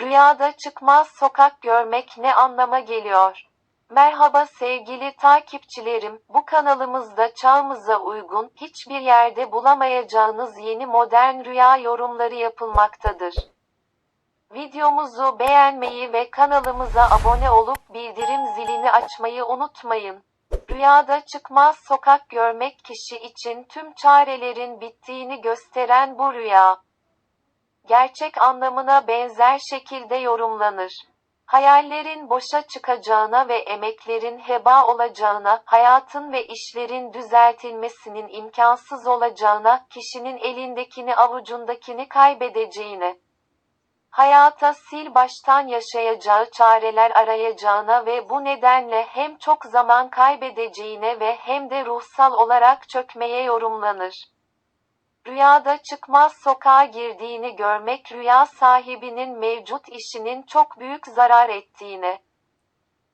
Rüyada çıkmaz sokak görmek ne anlama geliyor? Merhaba sevgili takipçilerim, bu kanalımızda çağımıza uygun, hiçbir yerde bulamayacağınız yeni modern rüya yorumları yapılmaktadır. Videomuzu beğenmeyi ve kanalımıza abone olup bildirim zilini açmayı unutmayın. Rüyada çıkmaz sokak görmek kişi için tüm çarelerin bittiğini gösteren bu rüya. Gerçek anlamına benzer şekilde yorumlanır. Hayallerin boşa çıkacağına ve emeklerin heba olacağına, hayatın ve işlerin düzeltilmesinin imkansız olacağına, kişinin elindekini avucundakini kaybedeceğine, hayata sil baştan yaşayacağı çareler arayacağına ve bu nedenle hem çok zaman kaybedeceğine ve hem de ruhsal olarak çökmeye yorumlanır. Rüyada çıkmaz sokağa girdiğini görmek rüya sahibinin mevcut işinin çok büyük zarar ettiğine.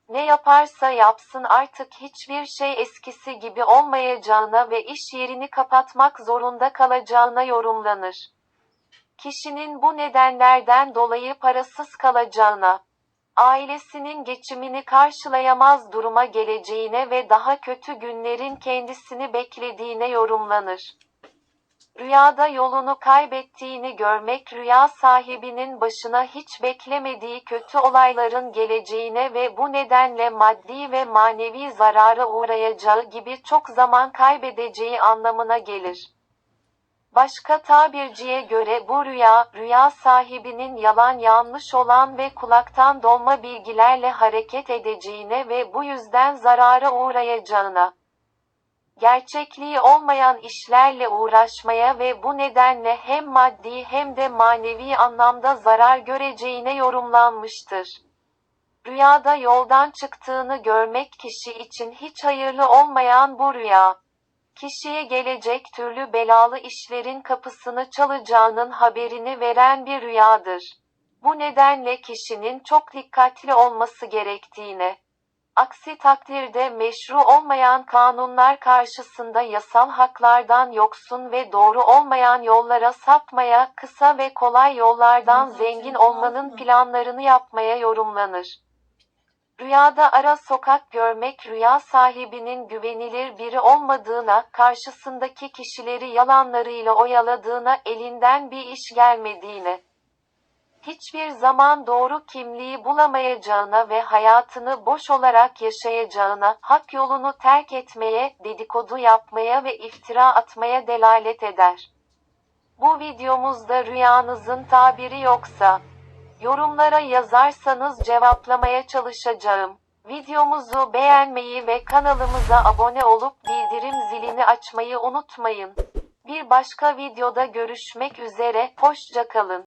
Ne yaparsa yapsın artık hiçbir şey eskisi gibi olmayacağına ve iş yerini kapatmak zorunda kalacağına yorumlanır. Kişinin bu nedenlerden dolayı parasız kalacağına, ailesinin geçimini karşılayamaz duruma geleceğine ve daha kötü günlerin kendisini beklediğine yorumlanır. Rüyada yolunu kaybettiğini görmek rüya sahibinin başına hiç beklemediği kötü olayların geleceğine ve bu nedenle maddi ve manevi zarara uğrayacağı gibi çok zaman kaybedeceği anlamına gelir. Başka tabirciye göre bu rüya, rüya sahibinin yalan yanlış olan ve kulaktan dolma bilgilerle hareket edeceğine ve bu yüzden zarara uğrayacağına gerçekliği olmayan işlerle uğraşmaya ve bu nedenle hem maddi hem de manevi anlamda zarar göreceğine yorumlanmıştır. Rüyada yoldan çıktığını görmek kişi için hiç hayırlı olmayan bu rüya. Kişiye gelecek türlü belalı işlerin kapısını çalacağının haberini veren bir rüyadır. Bu nedenle kişinin çok dikkatli olması gerektiğine, Aksi takdirde meşru olmayan kanunlar karşısında yasal haklardan yoksun ve doğru olmayan yollara sapmaya, kısa ve kolay yollardan zengin olmanın planlarını yapmaya yorumlanır. Rüyada ara sokak görmek rüya sahibinin güvenilir biri olmadığına, karşısındaki kişileri yalanlarıyla oyaladığına, elinden bir iş gelmediğine, hiçbir zaman doğru kimliği bulamayacağına ve hayatını boş olarak yaşayacağına, hak yolunu terk etmeye, dedikodu yapmaya ve iftira atmaya delalet eder. Bu videomuzda rüyanızın tabiri yoksa, yorumlara yazarsanız cevaplamaya çalışacağım. Videomuzu beğenmeyi ve kanalımıza abone olup bildirim zilini açmayı unutmayın. Bir başka videoda görüşmek üzere, hoşça kalın.